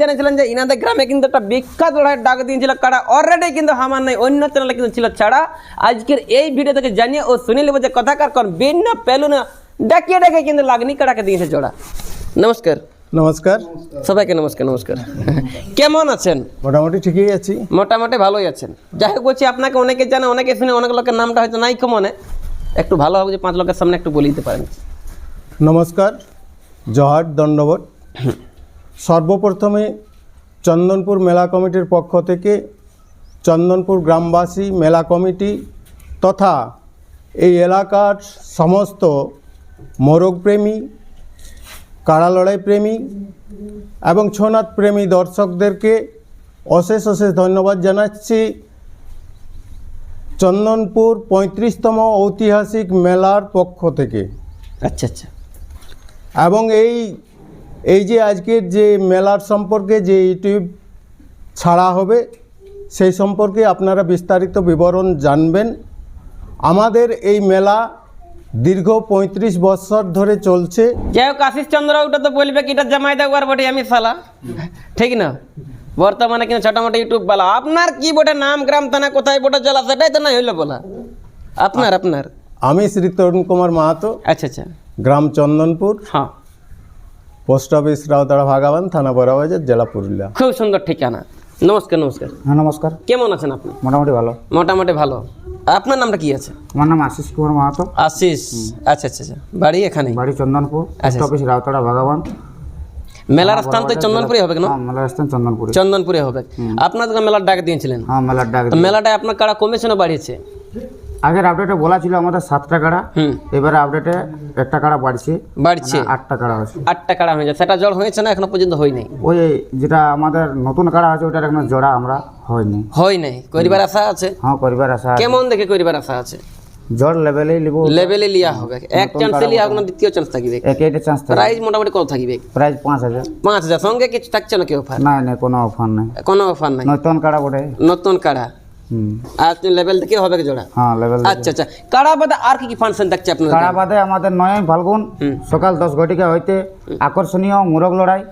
জেনেছিলেন যে ইনাদের গ্রামে কিন্তু একটা বিখ্যাত লড়াইয়ের ডাক দিয়েছিল কারা? অলরেডি কিন্তু হামার নাই অন্য চ্যানেলে কিন্তু ছিল ছাড়া। আজকের এই ভিডিও থেকে জানিয়ে ও শুনে নেব যে কথাকার কোন ভিন্ন পেলুনে ডাকিয়ে ডেকে কিন্তু লাগনি কাড়াকে দিয়েছে জোড়া। নমস্কার। নমস্কার। সবাইকে নমস্কার নমস্কার। কেমন আছেন? মোটামুটি ঠিকই আছি। মোটামুটি ভালোই আছেন। যাই হোক বলছি আপনাকে অনেকে জানে অনেকে শুনে অনেক লোকের নামটা হয়তো নাই মনে। একটু ভালো হবে যে পাঁচ লোকের সামনে একটু বলে দিতে পারেন। নমস্কার জহার দণ্ডবত সর্বপ্রথমে চন্দনপুর মেলা কমিটির পক্ষ থেকে চন্দনপুর গ্রামবাসী মেলা কমিটি তথা এই এলাকার সমস্ত মোরগপ্রেমী কাড়া লড়াই প্রেমী এবং ছৌনাথ প্রেমী দর্শকদেরকে অশেষ অশেষ ধন্যবাদ জানাচ্ছি। চন্দনপুর পঁয়ত্রিশতম ঐতিহাসিক মেলার পক্ষ থেকে। আচ্ছা আচ্ছা। এবং এই এই যে আজকের যে মেলার সম্পর্কে যে ইউটিউব ছাড়া হবে সেই সম্পর্কে আপনারা বিস্তারিত বিবরণ জানবেন। আমাদের এই মেলা দীর্ঘ পঁয়ত্রিশ বছর ধরে চলছে। যাই হোক আশিস চন্দ্র ওটা তো বলবে কি এটা জামাই দেওয়ার বটে আমি সালা ঠিক না? বর্তমানে কিন্তু ছোট মোটো ইউটিউব বলা। আপনার কি বটে? নাম গ্রাম থানা কোথায় বটে জেলা সেটাই তো না হইল বলা। আপনার আপনার। আমি শ্রী তরুণ কুমার মাহাতো আচ্ছা আচ্ছা। গ্রাম চন্দনপুর। হ্যাঁ। পোস্ট অফিস রাউতাড়া ভাগাবান থানা বড়াবাজার জেলা পুরুলিয়া। খুব সুন্দর ঠিকানা। নমস্কার নমস্কার। হ্যাঁ নমস্কার। কেমন আছেন আপনি? মোটামুটি ভালো। মোটামুটি ভালো। আপনার নামটা কি আছে? আমার নাম আশিস কুমার মাহাতো। আশিস। আচ্ছা আচ্ছা আচ্ছা। বাড়ি এখানে? বাড়ি চন্দনপুর। আচ্ছা, পোস্ট অফিস রাউতাড়া ভগবান। মেলার স্থান তো চন্দনপুরে হবে কেন হ্যাঁ মেলার স্থান চন্দনপুরে। চন্দনপুরে হবে। আপনার মেলার ডাক দিয়েছিলেন। হ্যাঁ মেলার ডাক তো মেলাটায় আপনার কারা কমেছে না বাড়িয়েছে? আগের আপডেটে বলা ছিল আমাদের সাতটা কাড়া এবারে আপডেটে একটা কাড়া বাড়ছে। বাড়ছে। মানে আটটা কাড়া আছে আটটা কাড়া হয়েছে সেটা জল হয়েছে না এখনও পর্যন্ত হয় নাই ওই যেটা আমাদের নতুন কাড়া আছে ওটার এখন জোড়া আমরা হয়নি। হয় নাই করিবার আশা আছে? হ্যাঁ করিবার আশা আছে। কেমন দেখে করিবার আশা আছে? জোর লেভেলেই লিব লেভেলে লিয়া হবে। এক চান্সে লিয়া হবে না দ্বিতীয় চান্স থাকবে। এক এইটা চান্স থাকে। প্রাইস মোটামুটি কত থাকবে? প্রাইস পাঁচ হাজার। পাঁচ হাজার। সঙ্গে কিছু থাকছে না কি অফার না না কোনো অফার নাই। কোনো অফার নাই। নতুন কাড়া বটে। নতুন কাড়া। আর লেভেল থেকে হবে জোড়া? হ্যাঁ লেভেল আচ্ছা আচ্ছা। আর কি কি ফাংশন থাকছে আপনার আমাদের নয় ফাল্গুন সকাল দশ ঘটিকা হইতে আকর্ষণীয় মুরগ লড়াই।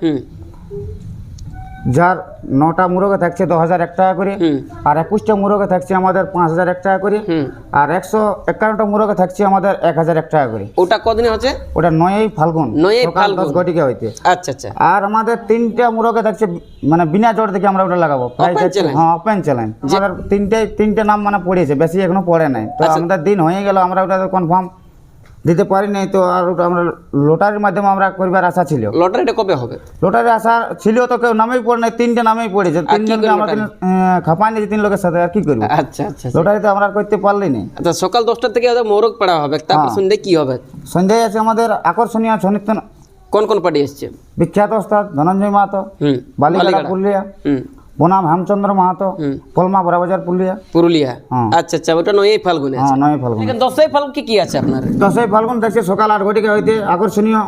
যার নটা মুরগে থাকছে দশ হাজার এক টাকা করে আর একুশটা মুরগে থাকছে আমাদের পাঁচ হাজার এক টাকা করে আর একশো একান্নটা মুরগে থাকছে আমাদের এক হাজার এক টাকা করে। ওটা কদিনে হচ্ছে? ওটা নয়ই ফাল্গুন সকাল দশ ঘটিকা হইতে। আচ্ছা আচ্ছা। আর আমাদের তিনটা মুরগে থাকছে মানে বিনা জোর থেকে আমরা ওটা লাগাবো? হ্যাঁ ওপেন চ্যালেঞ্জ তিনটে তিনটে নাম মানে পড়েছে বেশি এখনও পড়ে নাই। তো আচ্ছা। আমাদের দিন হয়ে গেল আমরা ওটা কনফার্ম দিতে পারি নাই তো আর আমরা লটারির মাধ্যমে আমরা করবার আশা ছিল। লটারিটা কবে হবে? লোটারি আসা ছিল তো কেউ নামেই পড়ে নাই তিনটে নামেই পড়েছে। তিনজনকে আমরা তিন খাপাই নিয়েছি তিন লোকের সাথে আর কি করব? আচ্ছা আচ্ছা লোটারি তো আমরা করতে পারলি না আচ্ছা সকাল দশটার থেকে মোরগ পাড়া হবে তারপর হ্যাঁ। সন্ধ্যে কি হবে? সন্ধ্যায় আছে আমাদের আকর্ষণীয় সনিত্য কোন কোন পার্টি এসছে? বিখ্যাত ওস্তাদ ধনঞ্জয় মাহাতো বালিগাড়া। পুরুলিয়া। বনাম হেমচন্দ্র মাহাতো। পলমা বড়াবাজার পুরুলিয়া পুরুলিয়া। আচ্ছা আচ্ছা ওটা নয় ফাল্গুনে আছে হ্যাঁ নয় ফাল্গুন দশই ফাল্গুন কি কি আছে আপনার দশই ফাল্গুন দেখছে সকাল আট ঘটিকা হইতে আকর্ষণীয়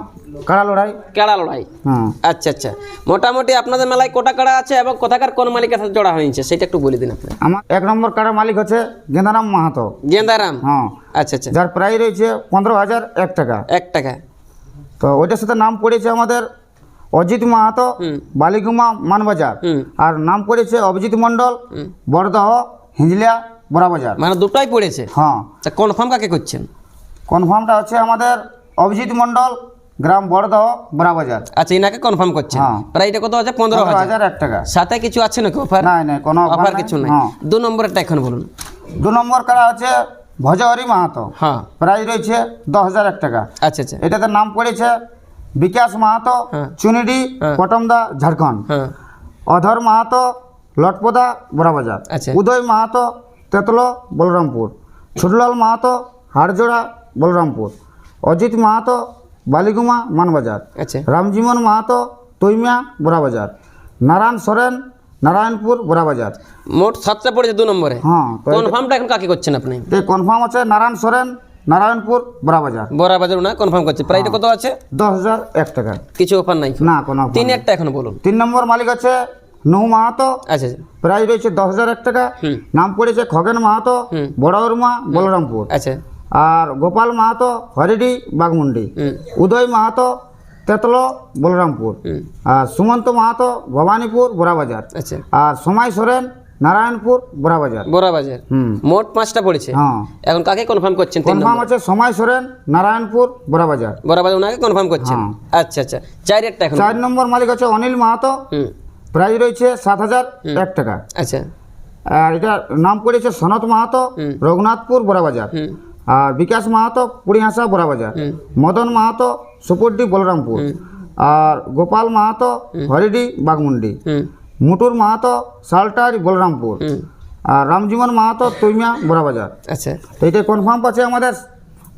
কাড়া লড়াই কেড়া লড়াই হ্যাঁ আচ্ছা আচ্ছা মোটামুটি আপনাদের মেলায় কোটা কাড়া আছে এবং কোথাকার কোন মালিকের সাথে জোড়া হয়েছে সেটা একটু বলে দিন আপনি আমার এক নম্বর কাড়ার মালিক হচ্ছে গেন্দারাম মাহাতো গেন্দারাম হ্যাঁ আচ্ছা আচ্ছা যার প্রায় রয়েছে পনেরো হাজার এক টাকা এক টাকা তো ওইটার সাথে নাম পড়েছে আমাদের অজিত মাহাতো। বালিগুমা মানবাজার। আর নাম পড়েছে অভিজিৎ মণ্ডল হুম। বড়দহ হিঞ্জলিয়া বড়াবাজার। মানে দুটাই পড়েছে? হ্যাঁ। তা কনফার্ম কাকে করছেন? কনফার্মটা হচ্ছে আমাদের অভিজিৎ মণ্ডল গ্রাম বড়দহ বড়াবাজার। আচ্ছা এনাকে কনফার্ম করছে হ্যাঁ। এটা কত আছে পনেরো হাজার। এক টাকা। সাথে কিছু আছে নাকি অফার নাই নাই কোনো অফার কিছু নাই। হ্যাঁ। দু নম্বরটা এখন বলুন। দু নম্বর কাড়া আছে ভজহরি মাহাতো। হ্যাঁ। প্রাইস রয়েছে দশ হাজার এক টাকা। আচ্ছা আচ্ছা। এটাতে নাম পড়েছে বিকাশ মাহাতো হ্যাঁ। চুনিডি হ্যাঁ। পটমদা ঝাড়খণ্ড। হ্যাঁ। অধর মাহাতো লটপদা বড়াবাজার। আচ্ছা। উদয় মাহাতো তেতলো বলরামপুর। ছোটলাল মাহাতো হাড়জোড়া বলরামপুর। অজিত মাহাতো বালিগুমা মানবাজার। আচ্ছা। রামজীবন মাহাতো তৈমিয়া বড়াবাজার। নারায়ণ সোরেন নারায়ণপুর বড়াবাজার। মোট সাতটা পড়েছে দু নম্বরে। হ্যাঁ কনফার্মটা এখন কাকে করছেন আপনি? কনফার্ম আছে? নারায়ণ সোরেন নারায়ণপুর বড়াবাজার বড়া বাজার না কনফার্ম করছে। প্রাইসটা কত আছে? দশ হাজার এক টাকা। কিছু অফার নাই। না কোনো তিন একটা এখন বলুন। তিন নম্বর মালিক আছে নৌ মাহাতো। আচ্ছা আচ্ছা। প্রাইস রয়েছে দশ হাজার এক টাকা। নাম পড়েছে খগেন মাহাতো। বড়উরমা বলরামপুর। আচ্ছা। আর গোপাল মাহাতো হরিডি বাগমুন্ডি উদয় মাহাতো তেতলো বলরামপুর। আর সুমন্ত মাহাতো ভবানীপুর বোরাবাজার আচ্ছা। আর সময় সোরেন নারায়ণপুর বোরাবাজার বড়া বাজার হুম। মোট পাঁচটা পড়েছে? হ্যাঁ। এখন কাকে কনফার্ম করছেন তিন কনফার্ম আছে সময় সোরেন নারায়ণপুর বোরাবাজার বড়া বাজার ওনাকে কনফার্ম করছেন? হ্যাঁ। আচ্ছা আচ্ছা। চার একটা এখন। চার নম্বর মালিক আছে অনিল মাহাতো। হুম। প্রাইস রয়েছে সাত হাজার এক টাকা। আচ্ছা। আর এটার নাম পড়েছে সনত মাহাতো রঘুনাথপুর বোরাবাজার আর বিকাশ মাহাতো পুরিহাসা বোরাবাজার। মদন মাহাতো সুপুরডি বলরামপুর। আর গোপাল মাহাতো হরিডি বাগমুন্ডি মুটুর মাহাতো সালটারি বলরামপুর। আর রামজীবন মাহাতো তুইমিয়া বোরাবাজার আচ্ছা। তো এটা কনফার্ম আছে আমাদের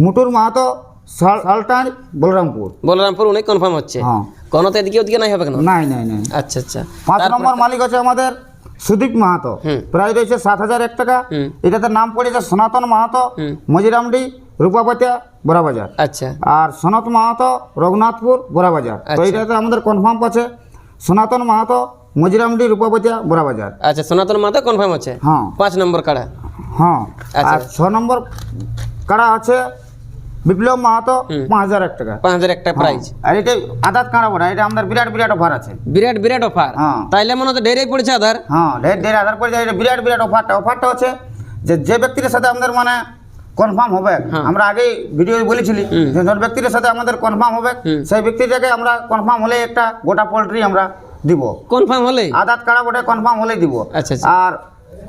মুটুর মাহাতো সাল- সালটারি বলরামপুর। বলরামপুর উনি কনফার্ম হচ্ছে? হ্যাঁ। কোনো তো এদিকে ওদিকে নাই হবে কেন? নাই নাই নাই। আচ্ছা আচ্ছা। পাঁচ নম্বর মালিক আছে আমাদের সুদীপ মাহাতো। প্রায় রয়েছে সাত হাজার এক টাকা। এটাতে নাম পড়েছে সনাতন মাহাতো। মজিরামডি রূপাপতিয়া বোরাবাজার আচ্ছা। আর সনাত মাহাতো রঘুনাথপুর বোরাবাজার তো আচ্ছা। এটাতে আমাদের কনফার্ম আছে সনাতন মাহাতো মজিরামডি রূপাপতিয়া বোরাবাজার আচ্ছা সনাতন মাতা কনফার্ম আছে? হ্যাঁ। পাঁচ নম্বর কাড়া? হ্যাঁ। আচ্ছা। আর ছ নম্বর কাড়া আছে বিপ্লব মাহাতো পাঁচ হাজার এক টাকা। পাঁচ হাজার একটা প্রাইজ আর এটা আদাত কাড়া বড়া এটা আমাদের বিরাট বিরাট অফার আছে। বিরাট বিরাট অফার হ্যাঁ। তাইলে মনে হচ্ছে ডেরে পড়েছে আধার? হ্যাঁ ঢের ঢের আধার যায় এটা বিরাট বিরাট অফারটা অফারটা হচ্ছে যে যে ব্যক্তির সাথে আমাদের মানে কনফার্ম হবে হ্যাঁ। আমরা আগেই ভিডিও বলেছিলি যে যে ব্যক্তির সাথে আমাদের কনফার্ম হবে সেই ব্যক্তিটাকে আমরা কনফার্ম হলে একটা গোটা পোলট্রি আমরা দিব। কনফার্ম হলে? আদাত কার্ড বটে কনফার্ম হলেই দিব। আচ্ছা আচ্ছা। আর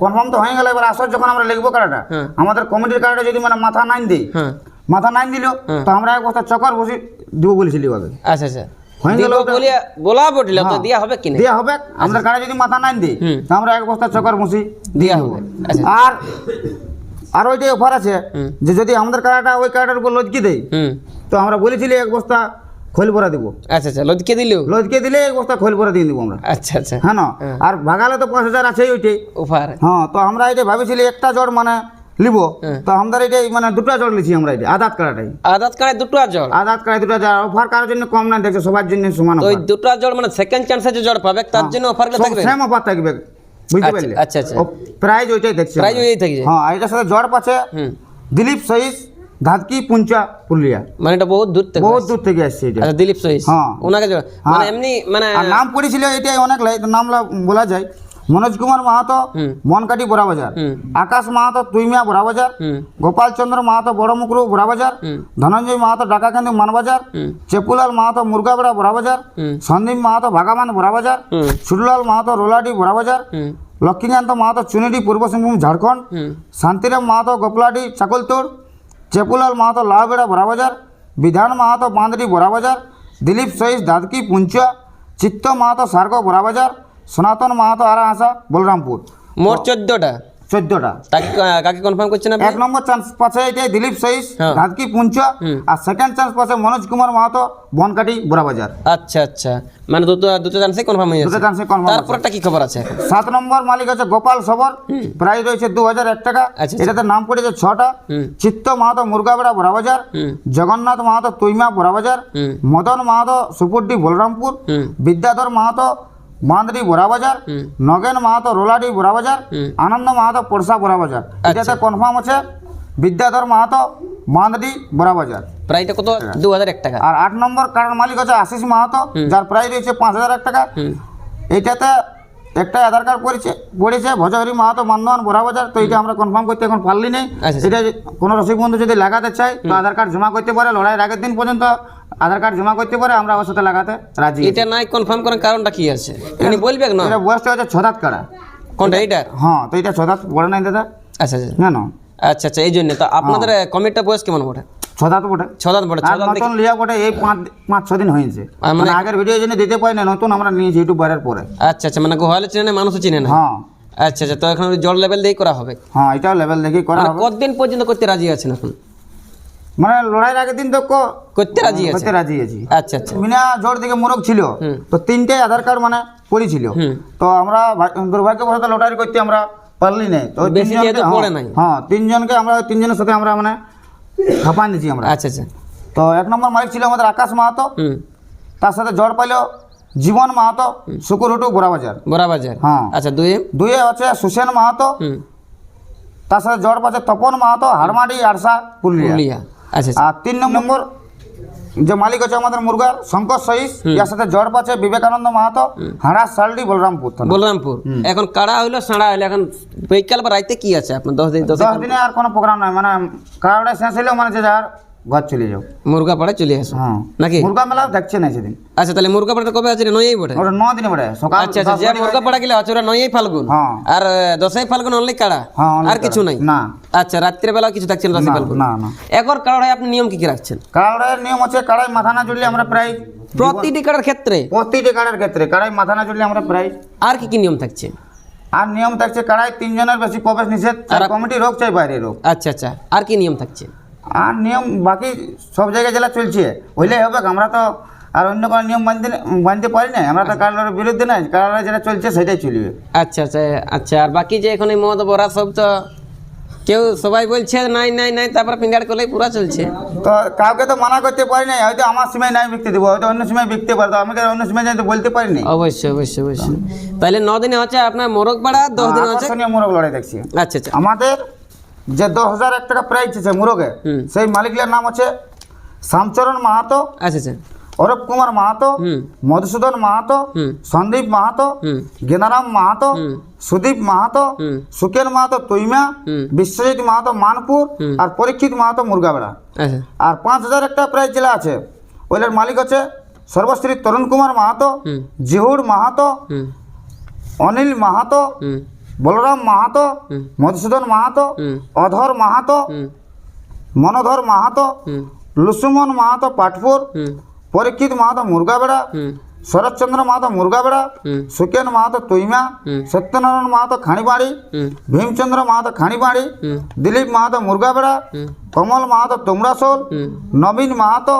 কনফার্ম তো হয়ে গেলে এবার আসর যখন আমরা লিখব কাড়াটা হ্যাঁ। আমাদের কমিটির কাড়াটা যদি মানে মাথা নাইন দিই হ্যাঁ। মাথা নাইন দিল হ্যাঁ। তো আমরা এক বস্তা চকর বসে দিব বলেছিলি আগে আচ্ছা আচ্ছা। হয়ে গেল বলা পড়ল তো। দিয়া হবে কি না দেওয়া হবে আমাদের কাড়া যদি মাথা নাইন দিই। তো আমরা এক বস্তা চকর বসি দিয়া হবে। আচ্ছা। আর আর ওইটাই অফার আছে যে যদি আমাদের কাড়াটা ওই কাড়াটার উপর লজকি দেয় তো আমরা বলেছিলি এক বস্তা খোল ভরা দিব। আচ্ছা আচ্ছা লদকে দিলেও? লজকে দিলে এক বস্তা খোল ভরা দিয়ে দিব আমরা। আচ্ছা আচ্ছা। হ্যাঁ না? হ্যাঁ। আর ভাগালে তো পাঁচ হাজার আছে ওইটাই। অফার হ্যাঁ তো আমরা এটা ভাবেছিলি একটা জড় মানে লিব। হ্যাঁ। তো আমাদের এটাই মানে দুটো জড় লিছি আমরা এটা আদাত কাড়াটাই। আদাত কাড়ায় দুটো জল আদাত কাড়াই দুটো জড় অফার কারোর জন্য কম না দেখছে সবার জন্য সমান তো ওই দুটো জল মানে সেকেন্ড চান্সে যে জল পাবে তার জন্য অফারগুলো থাকবে? সেম অফার থাকবে বুঝতে আচ্ছা, পারলে? আচ্ছা, আচ্ছা। প্রাইজ ওইটাই দেখছে প্রাইজ ওই থাকছে হ্যাঁ এটার সাথে জড় পাচ্ছে দিলীপ সহিস ধাতকি পুঞ্চা পুরুলিয়া। মানে এটা বহুত দূর থেকে বহুত দূর থেকে আসছে এটা। আচ্ছা দিলীপ সহিস হ্যাঁ। ওনাকে মানে এমনি মানে আর নাম পড়েছিল এটাই অনেক নাম বলা যায়। মনোজ কুমার মাহাতো মনকাটি বড়াবাজার। আকাশ মাহাতো তুইমিয়া বড়াবাজার গোপাল চন্দ্র মাহাতো বড়মুকরু বড়াবাজার। ধনঞ্জয় মাহাতো ডাকাকান্দি মানবাজার চেপুলাল মাহাতো মুরগাবেড়া বড়াবাজার সন্দীপ মাহাতো ভাগামান বড়াবাজার সুরলাল মাহাতো রোলাডি বড়াবাজার লক্ষ্মীকান্ত মাহাতো চুনিডি পূর্ব সিংভূম ঝাড়খণ্ড। শান্তিরাম মাহাতো গোপলাডি চাকলতোড়। চেপুলাল মাহাতো লাউগেড়া বড়াবাজার, বিধান মাহাতো বাঁদড়ি বড়াবাজার, দিলীপ সহিস দাদকি পুঞ্চুয়া চিত্ত মাহাতো সার্গ বড়াবাজার, সনাতন মাহাতো আরাহাসা, বলরামপুর। মোট চোদ্দটা। চোদ্দটা। কাকে কনফার্ম করছেন এক নম্বর চান্স পাচ্ছে এটাই দিলীপ সহিস হ্যাঁ। হুম। আর সেকেন্ড চান্স পাচ্ছে মনোজ কুমার মাহাতো বনকাটি বড়াবাজার। আচ্ছা আচ্ছা। মানে দুটো দুটো চান্সে কনফার্ম হয়ে দুটো চান্সে কনফার্ম তারপরটা কি খবর আছে সাত নম্বর মালিক আছে গোপাল সবর প্রাইস রয়েছে দু হাজার এক টাকা। আচ্ছা, আচ্ছা। এটাতে নাম পড়েছে ছটা। চিত্ত মাহাতো মুরগাবেড়া বড়াবাজার। হুম। জগন্নাথ মাহাতো তুইমা বড়াবাজার। মদন মাহাতো সুপুরডি বলরামপুর। বিদ্যাধর মাহাতো বাঁদরি বড়াবাজার হুম। নগেন মাহাতো রোলাডি বড়াবাজার হুম। আনন্দ মাহাতো পরশা বড়াবাজার আচ্ছা। এটাতে কনফার্ম আছে বিদ্যাধর মাহাতো বাঁদরি বড়াবাজার প্রাইসটা কত? দু হাজার এক টাকা। আর আট নম্বর কারণ মালিক আছে আশিস মাহাতো যার প্রাইস রয়েছে পাঁচ হাজার এক টাকা। এটাতে একটা আধার কার্ড পড়েছে পড়েছে ভজহরি মাহাতো বন্ধন বড়াবাজার তো এটা আমরা কনফার্ম করতে এখন পারলি নেই। আচ্ছা, এটা যে- কোনো রসিক বন্ধু যদি লাগাতে চায় তো আধার কার্ড জমা করতে পারে লড়াইয়ের আগের দিন পর্যন্ত। আধার কার্ড জমা করতে পারে আমরা ওর সাথে লাগাতে রাজি এটা নাই কনফার্ম করার কারণটা কি আছে? উনি বলবে না? এটা বয়সটা হচ্ছে ছদাত কাড়া কোনটা এইটার হ্যাঁ তো এটা ছদাত পড়ে নাই দাদা। আচ্ছা আচ্ছা। না না। আচ্ছা আচ্ছা এই জন্য তো আপনাদের কমিটিটা বয়স কেমন বটে? ছদাত বটে। ছদান বটে আর ছদান নতুন লিয়া বটে এই পাঁচ পাঁচ ছ দিন হয়েছে। মানে- মানে আগের ভিডিও জন্য দিতে পারি না নতুন আমরা নিয়েছি ইউটিউব বারের পরে। আচ্ছা আচ্ছা মানে গোহালে চিনে না মানুষও চিনে না হ্যাঁ। আচ্ছা আচ্ছা তো এখন জল লেভেল দিয়েই করা হবে। হ্যাঁ এটাও লেভেল দেখি করা মানে হবে। কতদিন পর্যন্ত করতে রাজি আছেন এখন? মানে লড়াইয়ের আগের দিন তো করতে রাজি আছে। করতে রাজি আছি। আচ্ছা আচ্ছা। মিনা জোর দিকে মোরগ ছিল তো তিনটে আধার কার্ড মানে পড়েছিল তো আমরা দুর্ভাগ্যবশত লটারি করতে আমরা পারলি নাই। তো হ্যাঁ, পড়ে নাই। হ্যাঁ তিনজনকে আমরা তিনজনের সাথে আমরা মানে খাপান দিচ্ছি আমরা। আচ্ছা আচ্ছা। তো এক নম্বর মালিক ছিল আমাদের আকাশ মাহাতো। তার সাথে জ্বর পাইল জীবন মাহাতো শুকুর শুকুরহুটু গোড়াবাজার বরাবাজার হ্যাঁ। আচ্ছা দুই দুয়ে হচ্ছে সুসেন মাহাতো। তার সাথে জ্বর পাচ্ছে তপন মাহাতো হারমাডি আরসা পুরুলিয়া। আচ্ছা আচ্ছা। আর তিন নম্বর যে মালিক আছে আমাদের মুরগার শঙ্কর সহিস ইয়ার সাথে জড় পাচ্ছে বিবেকানন্দ মাহাতো হাঁড়া সালডি বলরামপুর বলরামপুর। এখন কাড়া হইল সাড়া হইল এখন বিকাল বা রাইতে কি আছে? আপনার দশ দিন দশ দিনে আর কোনো প্রোগ্রাম নাই মানে কাড়া শেষ হইলেও মানে যে যার ঘর চলে যাও। মুরগা পাড়ে চলে আসো। হ্যাঁ। নাকি? মুরগা মেলা দেখছে না সেদিন। আচ্ছা তাহলে মুরগা পাড়াটা কবে আছে নয়ই বটে? ওটা ন দিনে বেড়ে সকাল আচ্ছা আচ্ছা যে মুরগা পাড়া গেলে আছে ওরা নয়ই ফাল্গুন। হ্যাঁ। আর দশই ফাল্গুন অনলি কাড়া? হ্যাঁ, আর কিছু নাই? না। আচ্ছা রাত্রে বেলা কিছু থাকছে দশই ফাল্গুন? না, না। এখন কাড়ায় আপনি নিয়ম কি কি রাখছেন? কাড়ার নিয়ম আছে কাড়াই মাথা না জুড়লে আমরা প্রায় প্রতিটি কাড়ার ক্ষেত্রে? প্রতিটি কাড়ার ক্ষেত্রে কাড়াই মাথা না জুড়লে আমরা প্রায় আর কি কি নিয়ম থাকছে? আর নিয়ম থাকছে কাড়াই তিনজনের বেশি প্রবেশ নিষেধ চাই কমিটি রোগ চাই বাইরে রোগ। আচ্ছা আচ্ছা আর কি নিয়ম থাকছে? আর নিয়ম বাকি সব জায়গায় যেটা চলছে। হইলেই হবে আমরা তো আর অন্য কোনো নিয়ম মানতে মানতে পারি না। আমরা তো কারোর বিরুদ্ধে নাই কারোর যেটা চলছে সেটাই চলবে। আচ্ছা আচ্ছা আচ্ছা আর বাকি যে এখন এই মদ বড়া সব তো কেউ সবাই বলছে নাই নাই নাই তারপর ফিঙ্গার করলেই পুরা চলছে। তো কাউকে তো মানা করতে পারি না হয়তো আমার সময় নাই বিকতে দেবো হয়তো অন্য সময় বিকতে পারতো আমাকে অন্য সময় যাই বলতে পারি না অবশ্যই অবশ্যই অবশ্যই। তাহলে ন দিনে হচ্ছে আপনার মোরগ পাড়া দশ দিনে হচ্ছে মোরগ লড়াই দেখছি। আচ্ছা আচ্ছা। আমাদের যে দশ হাজার এক টাকা প্রাইজ আছে মোরগে। সেই মালিকের নাম আছে শ্যামচরণ মাহাতো আচ্ছা আচ্ছা। অরূপ কুমার মাহাতো মধুসূদন মাহাতো সন্দীপ মাহাতো গেনারাম মাহাতো সুদীপ মাহাতো সুকেন মাহাতো তুইমা বিশ্বজিৎ মাহাতো মানপুর আর পরীক্ষিত মাহাতো মুরগাবেড়া। আচ্ছা। আর পাঁচ হাজার একটা প্রাইজ জেলা আছে। ওইটার মালিক আছে সর্বশ্রী তরুণ কুমার মাহাতো জিহুর মাহাতো অনিল মাহাতো বলরাম মাহাতো। মধুসূদন মাহাতো অধর মাহাতো মনোধর মাহাতো লুসুমন মাহাতো পাটপুর পরীক্ষিত মাহাতো মুরগাবেড়া হুম শরৎচন্দ্র মাহাতো মুরগাবেড়া হুম সুকেন মাহাতো তৈমা হুম। সত্যনারায়ণ মাহাতো খানিবাড়ি হুম ভীমচন্দ্র মাহাতো খানিবাড়ি হুম দিলীপ মাহাতো মুরগাবেড়া হুম কমল মাহাতো তোমরাসোল হুম নবীন মাহাতো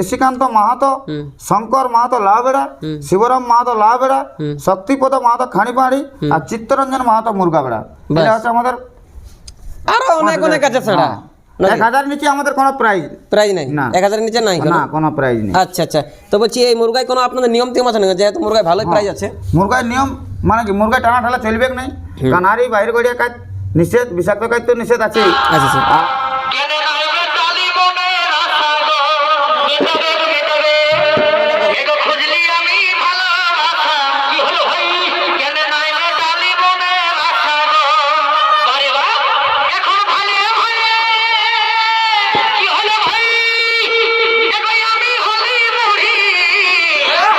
ঋষিকান্ত মাহাতো হুম শঙ্কর মাহাতো লাভবেড়া হুম। শিবরাম মাহাতো লাভবেড়া হুম। শক্তিপদ মাহাতো খানিপাড়ি আর চিত্তরঞ্জন মাহাতো মুরগাবেড়া ব্যাস। এটা হচ্ছে আমাদের আরও অনেক অনেক আছে ছাড়া হ্যাঁ। এক হাজার নিচে আমাদের কোনো প্রাইজ প্রাইজ নাই? না। এক হাজারের নিচে নাই কোনো? না কোনো প্রাইজ নেই। আচ্ছা আচ্ছা। তো বলছি এই মুরগায় কোনো আপনাদের নিয়ম টিয়ম আছে না যেহেতু মুরগায় ভালোই প্রাইজ আছে। মুরগার নিয়ম মানে কি? মুরগা টানা ঠালা চলবে নাই? কানারি বাইরে গড়িয়া কাজ নিষেধ বিষাক্ত কাজ তো নিষেধ আছে আচ্ছা আচ্ছা।